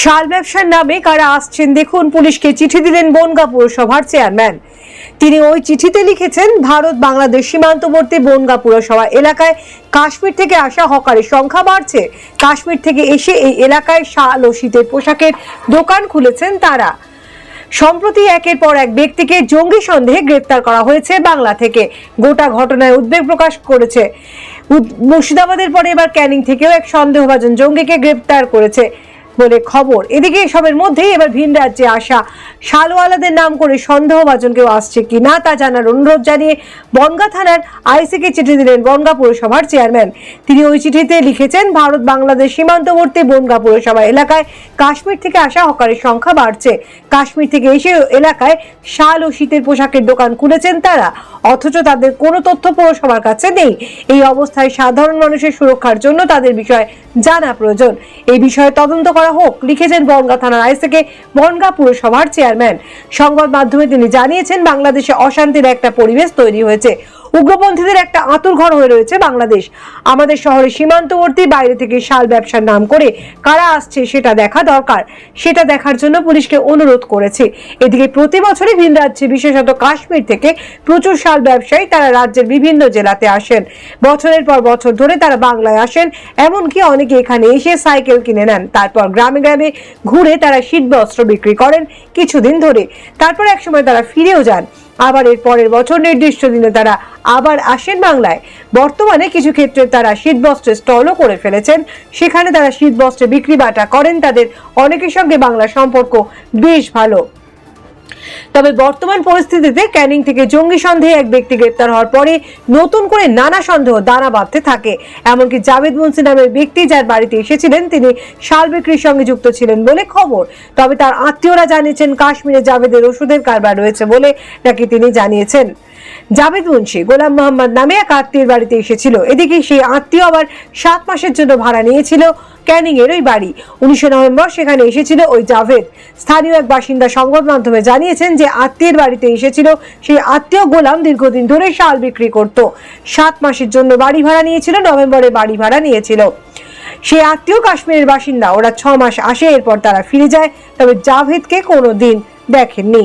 শাল ব্যবসার নামে কারা আসছেন দেখুন, পুলিশকে চিঠি দিলেন বনগা পুরসভার চেয়ারম্যান। তিনি ওই চিঠিতে লিখেছেন, ভারত বাংলাদেশ সীমান্তবর্তী বনগা পুরসভা এলাকায় কাশ্মীর থেকে আসা হকারের সংখ্যা বাড়ছে। কাশ্মীর থেকে এসে এই এলাকায় শাল ও শীতের পোশাকের দোকান খুলেছেন তারা। সম্প্রতি একের পর এক ব্যক্তিকে জঙ্গি সন্দেহে গ্রেপ্তার করা হয়েছে বাংলা থেকে। গোটা ঘটনায় উদ্বেগ প্রকাশ করেছে। মুর্শিদাবাদের পরে এবার ক্যানিং থেকেও এক সন্দেহভাজন জঙ্গিকে গ্রেপ্তার করেছে। বলে খবর। এদিকে এসবের মধ্যেই এবার ভিন রাজ্যে আসা শালওয়ালাদের নাম করে সন্দেহভাজন কেউ আসছে কি না তা জানার অনুরোধ জানিয়ে বনগা থানার আইসিকে চিঠি দিলেন বনগা পুরসভার চেয়ারম্যান। তিনি ওই চিঠিতে লিখেছেন, ভারত বাংলাদেশ সীমান্তবর্তী বনগা পুরসভা এলাকায় কাশ্মীর থেকে আসা হকারের সংখ্যা বাড়ছে। কাশ্মীর থেকে এসে এলাকায় শাল ও শীতের পোশাকের দোকান খুলেছেন তারা। অথচ তাদের কোনো তথ্য পৌরসভার কাছে নেই। এই অবস্থায় সাধারণ মানুষের সুরক্ষার জন্য তাদের বিষয়ে জানা প্রয়োজন। এই বিষয়ে তদন্ত করা হোক, লিখেছেন বনগা থানার আইসিকে বনগা পুরসভার চেয়ারম্যান। সংবাদ মাধ্যমে তিনি জানিয়েছেন, বাংলাদেশে অশান্তির একটা পরিবেশ তৈরি হয়েছে। উগ্রপন্থীদের একটা আতুর ঘর হয়ে রয়েছে বাংলাদেশ। আমাদের শহরে সীমান্তবর্তী বাইরে থেকে শাল ব্যবসার নাম করে কারা আসছে সেটা দেখা দরকার। সেটা দেখার জন্য পুলিশকে অনুরোধ করেছে। এদিকে প্রতি বছরই ভিন রাজ্যে, বিশেষত কাশ্মীর থেকে প্রচুর শাল ব্যবসায়ী তারা রাজ্যের বিভিন্ন জেলাতে আসেন। বছরের পর বছর ধরে তারা বাংলায় আসেন, এমনকি অনেকে এখানে এসে সাইকেল কিনে নেন। তারপর গ্রামে গ্রামে ঘুরে তারা শীত বস্ত্র বিক্রি করেন কিছুদিন ধরে। তারপর একসময় তারা ফিরেও যান। আবার এর পরের বছর নির্দিষ্ট দিনে তারা আবার আসেন বাংলায়। বর্তমানে কিছু ক্ষেত্রে তারা শীতবস্ত্রের স্টলও করে ফেলেছেন। সেখানে তারা শীতবস্ত্রে বিক্রি বাটা করেন। তাদের অনেকের সঙ্গে বাংলার সম্পর্ক বেশ ভালো। তবে বর্তমান পরিস্থিতিতে ক্যানিং থেকে জঙ্গি সন্দেহে এক ব্যক্তি গ্রেপ্তার হওয়ার পরে নতুন করে নানা সন্দেহ দানা বাঁধতে থাকে। এমনকি জাভেদ মুন্সি নামের ব্যক্তি যার বাড়িতে এসেছিলেন, তিনি শাল বিক্রির সঙ্গে যুক্ত ছিলেন বলে খবর। তবে তার আত্মীয়রা জানিয়েছেন, কাশ্মীরে জাভেদের ওষুধের কারবার রয়েছে বলে নাকি তিনি জানিয়েছেন। জাভেদ মুন্সি, গোলাম মোহাম্মদ নামে এক আত্মীয়ের বাড়িতে এসেছিল। এদিকে সেই আত্মীয় আবার সাত মাসের জন্য ভাড়া নিয়েছিল ক্যানিং এর ওই বাড়ি। উনিশে নভেম্বর সেখানে এসেছিল ওই জাভেদ। স্থানীয় এক বাসিন্দা সংবাদ মাধ্যমে জানিয়েছেন যে আত্মীয়ের বাড়িতে এসেছিল সেই আত্মীয় গোলাম দীর্ঘদিন ধরে শাল বিক্রি করত। সাত মাসের জন্য বাড়ি ভাড়া নিয়েছিল, নভেম্বরে বাড়ি ভাড়া নিয়েছিল। সেই আত্মীয় কাশ্মীরের বাসিন্দা, ওরা ছ মাস আসে, এরপর তারা ফিরে যায়, তবে জাভেদকে কোনো দিন দেখেননি।